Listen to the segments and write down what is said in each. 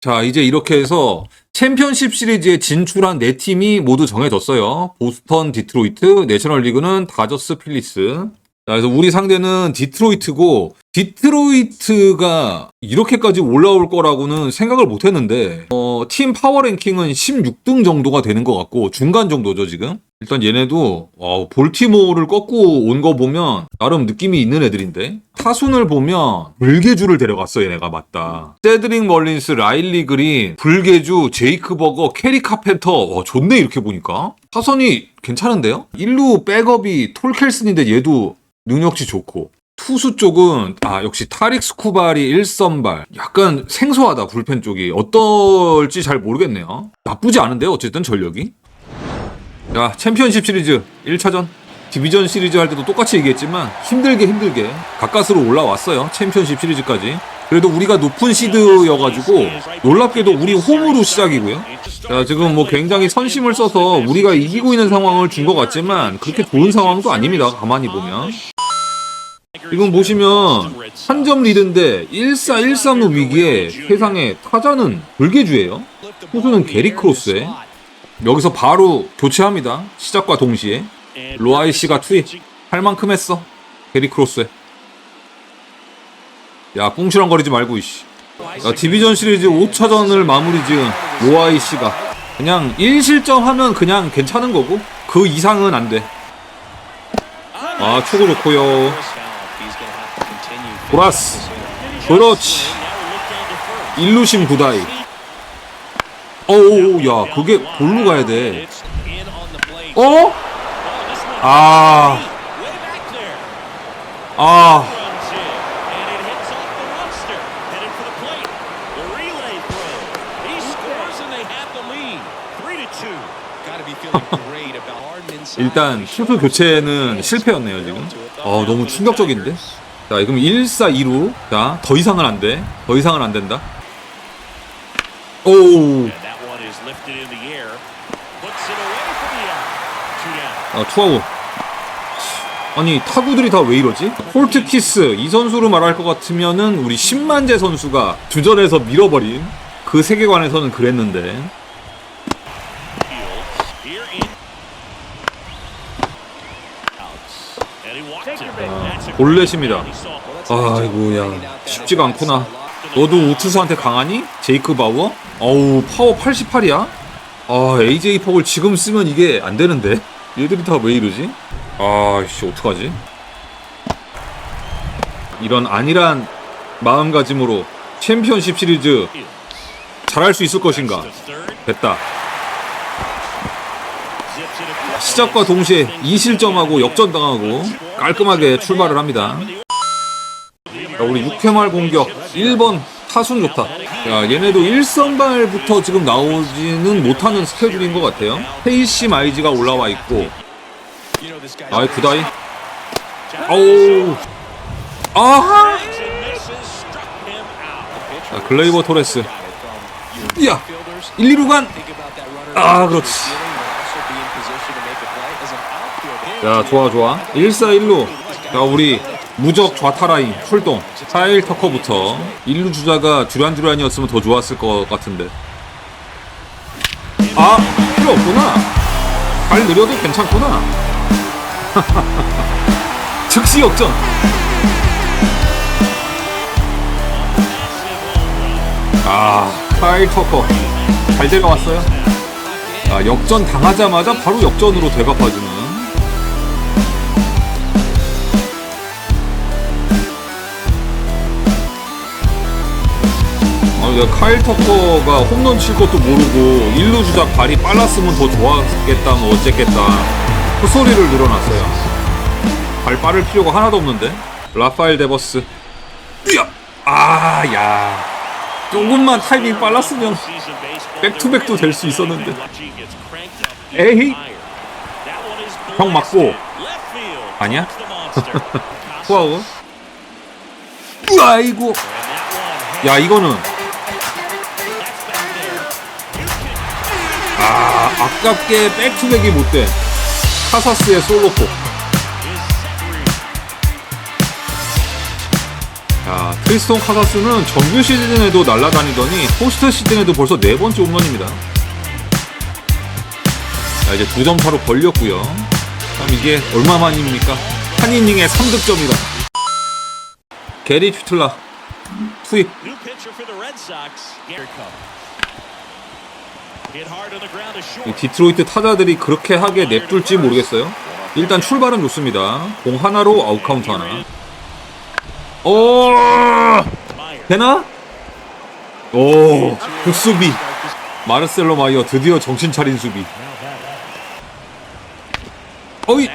자, 이제 이렇게 해서 챔피언십 시리즈에 진출한 네 팀이 모두 정해졌어요. 보스턴, 디트로이트, 내셔널리그는 다저스, 필리스. 자, 그래서 우리 상대는 디트로이트고, 디트로이트가 이렇게까지 올라올 거라고는 생각을 못 했는데, 어, 팀 파워 랭킹은 16등 정도가 되는 것 같고, 중간 정도죠, 지금. 일단 얘네도, 와, 볼티모어를 꺾고 온 거 보면, 나름 느낌이 있는 애들인데, 타순을 보면, 불개주를 데려갔어, 얘네가 맞다. 세드릭 멀린스, 라일리 그린, 불개주, 제이크 버거, 캐리 카펜터, 와, 좋네, 이렇게 보니까. 타선이 괜찮은데요? 1루 백업이 톨켈슨인데 얘도 능력치 좋고. 투수 쪽은 아 역시 타릭 스쿠발이 1선발 약간 생소하다 불펜 쪽이 어떨지 잘 모르겠네요 나쁘지 않은데요 어쨌든 전력이 자 챔피언십 시리즈 1차전 디비전 시리즈 할 때도 똑같이 얘기했지만 힘들게 힘들게 가까스로 올라왔어요 챔피언십 시리즈까지. 그래도 우리가 높은 시드여가지고 놀랍게도 우리 홈으로 시작이고요. 자 지금 뭐 굉장히 선심을 써서 우리가 이기고 있는 상황을 준 것 같지만 그렇게 좋은 상황도 아닙니다 가만히 보면. 지금 보시면 한 점 리드인데 1-4-1-3루 위기에 세상에 타자는 불개주예요. 투수는 게리 크로스에 여기서 바로 교체합니다. 시작과 동시에 로아이 씨가 투입 할 만큼 했어. 게리 크로스에 야 꿍시렁거리지 말고 이씨. 야, 디비전 시리즈 5차전을 마무리 지은 로아이 씨가 그냥 1실점 하면 그냥 괜찮은 거고 그 이상은 안 돼. 아 초구 좋고요. 보라스 그렇지 일루심 구다이 어우 야 그게 볼로 가야 돼. 어? 아, 아, 일단 투수 교체는 실패였네요 지금. 어 너무 충격적인데? 자 그럼 1, 4, 2루 자더 이상은 안돼. 더 이상은 안 된다. 오 아, 투아웃. 아니 타구들이 다 왜 이러지? 홀트 키스 이 선수로 말할 것 같으면은 우리 10만재 선수가 주전에서 밀어버린 그 세계관에서는 그랬는데. 볼넷입니다. 아이고 야 쉽지가 않구나. 너도 우투수한테 강하니? 제이크 바우어? 어우 파워 88이야? 아 AJ 폭을 지금 쓰면 이게 안 되는데 얘들이 다 왜 이러지? 아씨 어떡하지? 이런 안일한 마음가짐으로 챔피언십 시리즈 잘할 수 있을 것인가? 됐다. 시작과 동시에 2실점하고 역전당하고 깔끔하게 출발을 합니다. 자, 우리 6회 말 공격 1번 타순 좋다. 야, 얘네도 1선발부터 지금 나오지는 못하는 스케줄인 것 같아요. 페이시 마이즈가 올라와 있고, 아이 구다이. 아우, 아하. 자, 글레이버 토레스. 야, 1, 2루 간. 아, 그렇지. 야, 좋아, 좋아. 1, 4, 1루. 자, 우리 무적 좌타 라인 출동. 4일 터커부터 1루 주자가 듀란듀란이었으면 더 좋았을 것 같은데. 아, 필요 없구나. 발 느려도 괜찮구나. 즉시 역전. 아, 카일 터커. 잘 데려왔어요. 아, 역전 당하자마자 바로 역전으로 되갚아주는. 카일 터커가 홈런 칠 것도 모르고 일루 주자 발이 빨랐으면 더 좋았겠다 뭐 어쨌겠다. 그 소리를 늘어놨어요. 발 빠를 필요가 하나도 없는데. 라파엘 데버스. 으야! 아 야. 조금만 타이밍 빨랐으면 백투백도 될 수 있었는데. 에이? 형 맞고. 아니야? 후아우 으아이고. 야 이거는 아 아깝게 백투백이 못돼 카사스의 솔로포 야 크리스톤 카사스는 정규 시즌에도 날아다니더니 포스트 시즌에도 벌써 네 번째 홈런입니다. 자, 이제 두 점 차로 벌렸고요. 그럼 이게 얼마만입니까? 한 이닝에 3득점이다. 게리 튜틀라 투입. 디트로이트 타자들이 그렇게 하게 냅둘지 모르겠어요. 일단 출발은 좋습니다. 공 하나로 아웃카운트 하나. 오 Meyer. 되나? 오 국수비 마르셀로 마이어 드디어 정신 차린 수비. 어이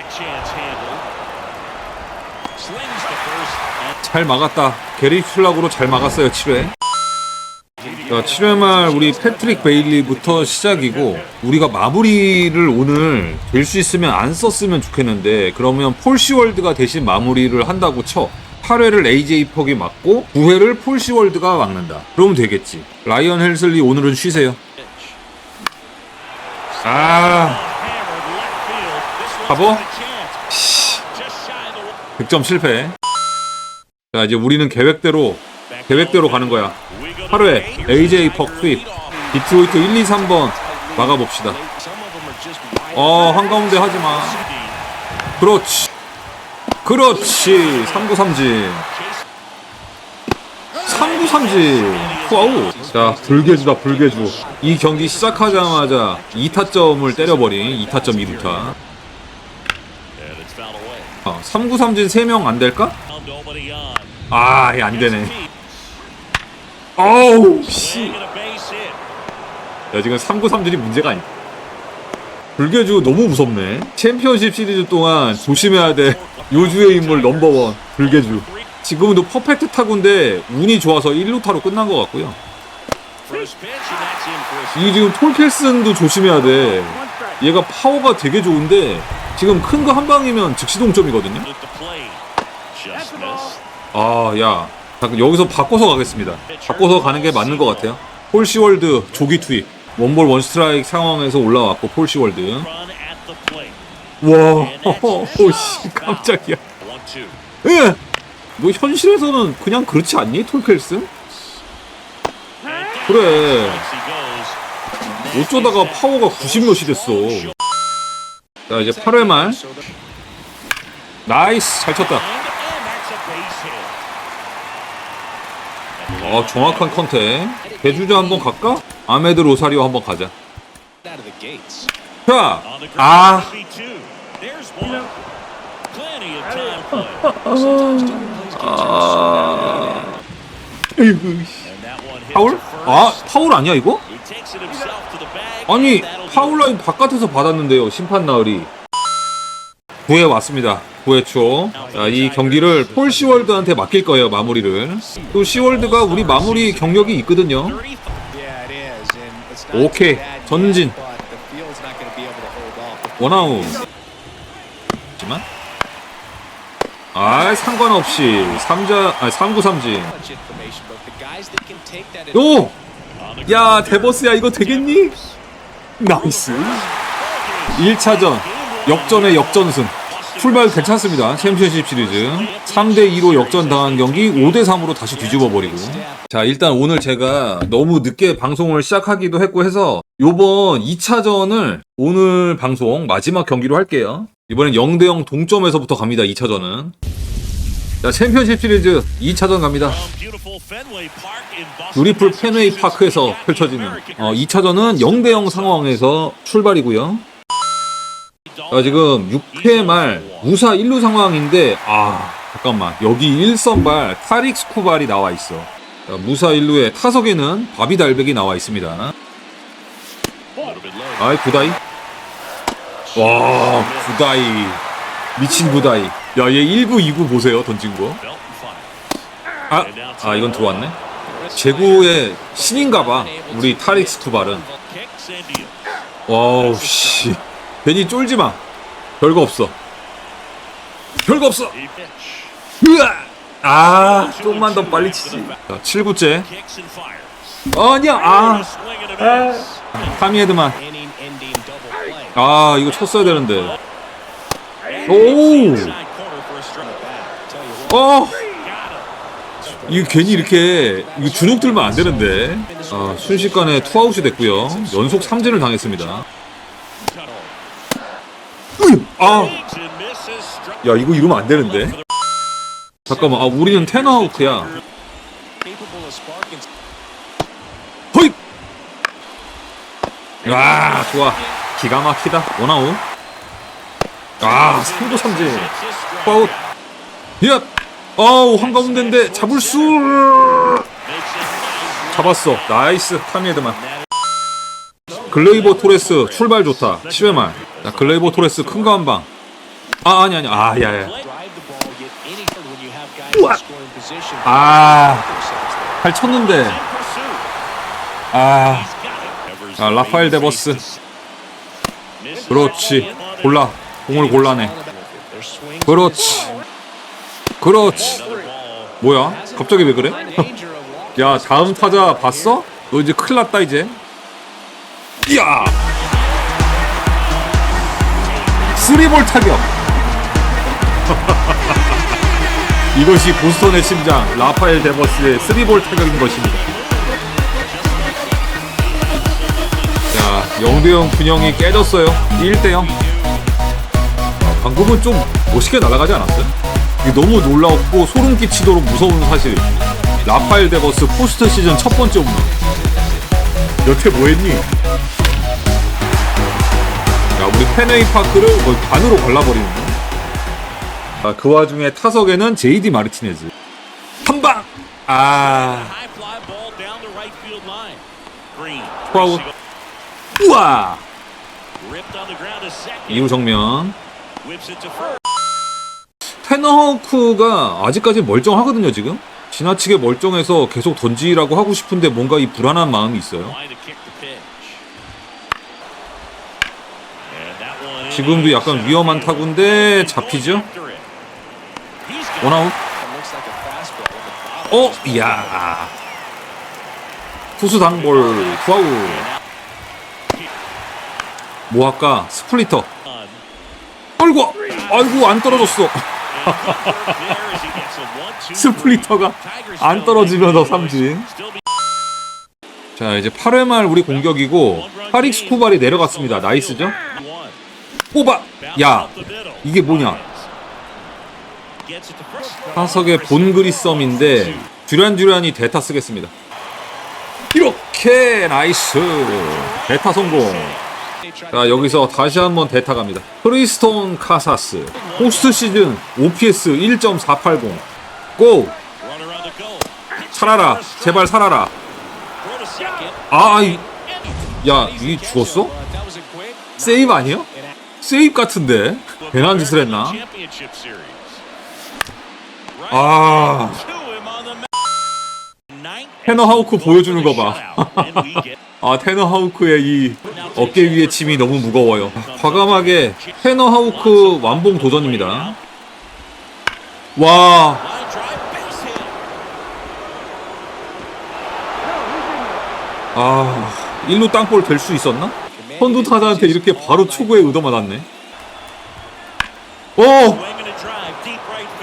잘 막았다. 게리 슐락으로 잘 막았어요 7회. 자, 7회 말 우리 패트릭 베일리부터 시작이고 우리가 마무리를 오늘 될 수 있으면 안 썼으면 좋겠는데 그러면 폴 시월드가 대신 마무리를 한다고 쳐 8회를 AJ 퍽이 막고 9회를 폴 시월드가 막는다 그러면 되겠지 라이언 헬슬리 오늘은 쉬세요. 아 바보? got a chance. Just shy of the wall. 득점 실패 자 이제 우리는 계획대로 계획대로 가는 거야. 8회 AJ 퍽 투입 디트로이트 1, 2, 3번 막아봅시다. 어 한가운데 하지 마. 그렇지. 그렇지. 3구 삼진. 3구 삼진. 와우. 자 불개주다 불개주. 이 경기 시작하자마자 2타점을 때려버린 2타점 2루타. And it's fouled away. 어, 3구 삼진 3명 안 될까? 아, 안 되네. 어우, 씨. Base hit. 야, 지금 3구 삼진이 문제가 아니야. 불개주 너무 무섭네. 챔피언십 시리즈 동안 조심해야 돼. 요주의 인물 넘버원, 불개주. 지금은 또 퍼펙트 타구인데 운이 좋아서 1루타로 끝난 것 같고요. First pitch and that's in for a 이 지금 톨켈슨도 조심해야 돼. 얘가 파워가 되게 좋은데 지금 큰 거 한 방이면 즉시 동점이거든요. 아, 야. 여기서 바꿔서 가겠습니다. 바꿔서 가는 게 맞는 것 같아요. 폴 시월드 조기 투입. 원볼 원스트라이크 상황에서 올라왔고 폴 시월드. Run at the plate. 와, 오씨 깜짝이야. 예. 뭐 현실에서는 그냥 그렇지 않니, 톨켈슨? 그래. 어쩌다가 파워가 90몇이 됐어. 자 이제 8회 말. 나이스 잘 쳤다. 아 정확한 컨택. 대주자 한번 갈까? 아메드 로사리오 한번 가자. 자. 아, 파울? 아 파울 아니야 이거? 아니 파울. 라인 바깥에서 받았는데요 심판 나으리 9회 왔습니다 9회 초이 경기를 폴 시월드한테 맡길 거예요 마무리를 또 시월드가 우리 마무리 경력이 있거든요 35. Yeah, it is. And it's not 오케이 전진. 원아웃 하지만 아 상관없이 3자 아 3구 삼진 Much information, but the guys that can take that 오! On the 야 데버스야 이거 되겠니? 나이스 1차전 역전의 역전승 출발 괜찮습니다. 챔피언십 시리즈. 3대 2로 역전당한 경기 5대 3으로 다시 뒤집어 버리고. 자 일단 오늘 제가 너무 늦게 방송을 시작하기도 했고 해서 요번 2차전을 오늘 방송 마지막 경기로 할게요. 이번엔 0대 0 동점에서부터 갑니다 2차전은. 자 챔피언십 시리즈 2차전 갑니다. 페네이 Massachusetts, 파크에서 펼쳐지는 어, 2차전은 0대 0 상황에서 출발이고요. 자, 지금 6회 말 무사 1루 상황인데 아 잠깐만 여기 1선발 타릭 스 쿠발이 나와 있어. 자, 무사 1루에 타석에는 바비 달백이 나와 있습니다. 아이 구다이. 와 구다이 미친 구다이. 야얘 1구 2구 보세요 던진 거. 아, 아 이건 들어왔네. 제구의 신인가봐 우리 타릭 스 쿠발은. Kicks and deals. 와우 씨 괜히 쫄지 마 별거 없어 별거 없어. 으아 아 좀만 더 빨리 치지 자 7구째 Kicks and fires. 아니야 아 double play. 아 이거 쳤어야 되는데 오. 어. 이게 괜히 이렇게 이거 주눅 들면 안 되는데. 아, 순식간에 투아웃이 됐고요. 연속 삼진을 당했습니다. 아, 야 이거 이러면 안 되는데. 잠깐만, 아 우리는 테너아웃이야. 허이. 와, 좋아. 기가 막히다. 원아웃. 아, 3도 삼진. 투아웃. 야, 어우 한가운데인데 잡을 수. 잡았어. 나이스 카미에드만. 글레이버 토레스 출발 좋다. 10회 말. 자, 글레이버 토레스 큰 거 한 방. 아 아니 아니 아 in scoring position. 아, 잘 쳤는데. 아, 아 라파엘 데버스. 그렇지. 골라. 공을 골라내. 그렇지. 그렇지. 뭐야? 갑자기 왜 그래? 야 다음 타자 봤어? 너 이제 큰일 났다 이제 이야 쓰리볼 타격. 이것이 보스턴의 심장 라파엘 데버스의 쓰리볼 타격인 것입니다. 자 0대0 균형이 깨졌어요. 1대0 방금은 좀 멋있게 날아가지 않았어요? 너무 놀라웠고 소름 끼치도록 무서운 사실. 라파엘 데버스 포스트 시즌 첫 번째 홈런. 여태 뭐 했니? 야 우리 페네이 파크를 거의 반으로 갈라버리는 아, 그 와중에 타석에는 제이디 마르티네즈. 한 방! 아. Field line. Green. 투아웃. 우와. 이후 정면. 테너하우크가 아직까지 멀쩡하거든요 지금? 지나치게 멀쩡해서 계속 던지라고 하고 싶은데 뭔가 이 불안한 마음이 있어요 지금도 약간 위험한. 타구인데 잡히죠? 원아웃. 어 이야 투수 당볼 투아웃 뭐 할까 스플리터. 아이고 아이고 안 떨어졌어 스플리터가 안 떨어지면서 삼진 자 이제 8회 말 우리 공격이고 파릭 스 쿠발이 내려갔습니다 나이스죠. 뽑아 야. 이게 뭐냐. 타석의 본그리 썸인데 듀란듀란이 대타 쓰겠습니다 이렇게 나이스 대타 성공 자 여기서 다시 한번 대타 갑니다 프리스톤 카사스 포스트 시즌 OPS 1.480 고. 살아라 제발 살아라. 아야 이 죽었어? 세이브 아니에요? 세이브 같은데 괜한 짓을 했나? 아. 테너 하우크 보여주는 거 봐. 아 테너 하우크의 이 어깨 위에 침이 너무 무거워요. 과감하게 테너 하우크 완봉 도전입니다. 와. 아 일루 땅볼 될 수 있었나? 선두 타자한테 이렇게 바로 초구에 얻어맞았네. 오.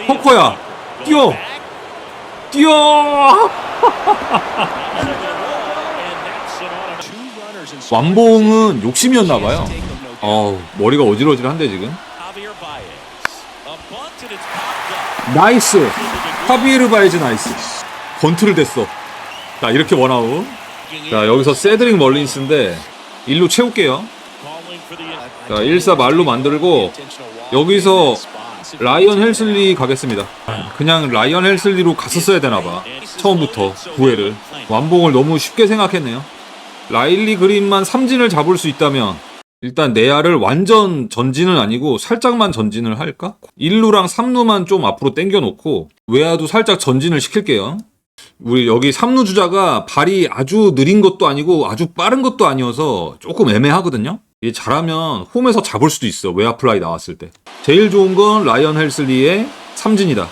펑커야, 뛰어. 뛰어. 완봉은 욕심이었나 봐요. Take them no 어우 머리가 어지러질한데 지금. 나이스. 하비에르 바이즈 나이스. 번트를 댔어. 자 이렇게 원아웃. 자 여기서 세드릭 멀린스인데 일로 채울게요. 자 1사 말로 만들고 여기서. 라이언 헬슬리 가겠습니다. 그냥 라이언 헬슬리로 갔었어야 되나봐. 처음부터 9회를 완봉을 너무 쉽게 생각했네요. 라일리 그린만 삼진을 잡을 수 있다면 일단 내야를 완전 전진은 아니고 살짝만 전진을 할까? 1루랑 3루만 좀 앞으로 당겨 놓고 외야도 살짝 전진을 시킬게요. 우리 여기 3루 주자가 발이 아주 느린 것도 아니고 아주 빠른 것도 아니어서 조금 애매하거든요. 이게 잘하면 홈에서 잡을 수도 있어. 외야 플라이 나왔을 때. 제일 좋은 건 라이언 헬슬리의 삼진이다.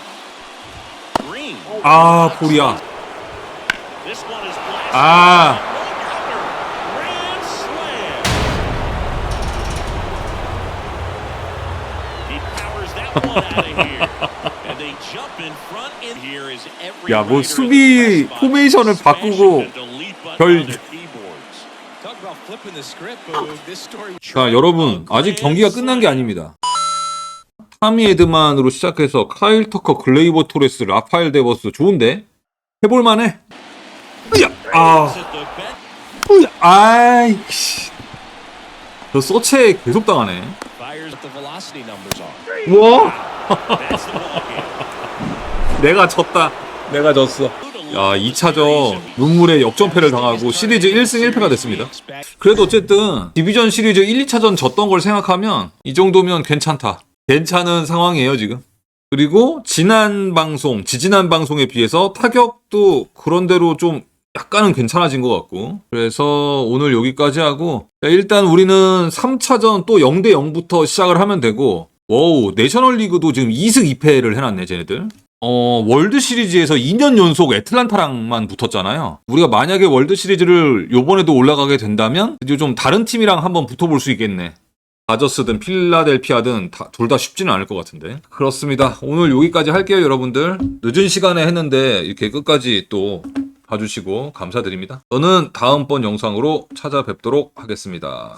아, 볼이야. 아, 야, 뭐 수비 포메이션을 바꾸고 별-. 자, 여러분, 아직 경기가 끝난 게 아닙니다. 타미 에드만으로 시작해서 카일 터커, 글레이버 토레스, 라파엘 데버스 좋은데? 해볼 만해. 으야, 아, At the bench, 으야, 아이, 씨. 저 서체 계속 당하네. 우와, Game. 내가 졌다. 내가 졌어. 야, 2차전 눈물의 역전패를 당하고 시리즈 1승 1패가 됐습니다. 그래도 어쨌든 디비전 시리즈 1, 2차전 졌던 걸 생각하면 이 정도면 괜찮다. 괜찮은 상황이에요, 지금. 그리고 지난 방송, 지지난 방송에 비해서 타격도 그런대로 좀 약간은 괜찮아진 것 같고. 그래서 오늘 여기까지 하고 자, 일단 우리는 3차전 또 0대 0부터 시작을 하면 되고 워우, 내셔널 리그도 지금 2승 2패를 해놨네, 쟤네들. 어, 월드 시리즈에서 2년 연속 애틀란타랑만 붙었잖아요. 우리가 만약에 월드 시리즈를 요번에도 올라가게 된다면 드디어 좀 다른 팀이랑 한번 붙어볼 수 있겠네. 다저스든 필라델피아든 둘 다 쉽지는 않을 것 같은데. 그렇습니다. 오늘 여기까지 할게요, 여러분들. 늦은 시간에 했는데 이렇게 끝까지 또 봐주시고 감사드립니다. 저는 다음번 영상으로 찾아뵙도록 하겠습니다.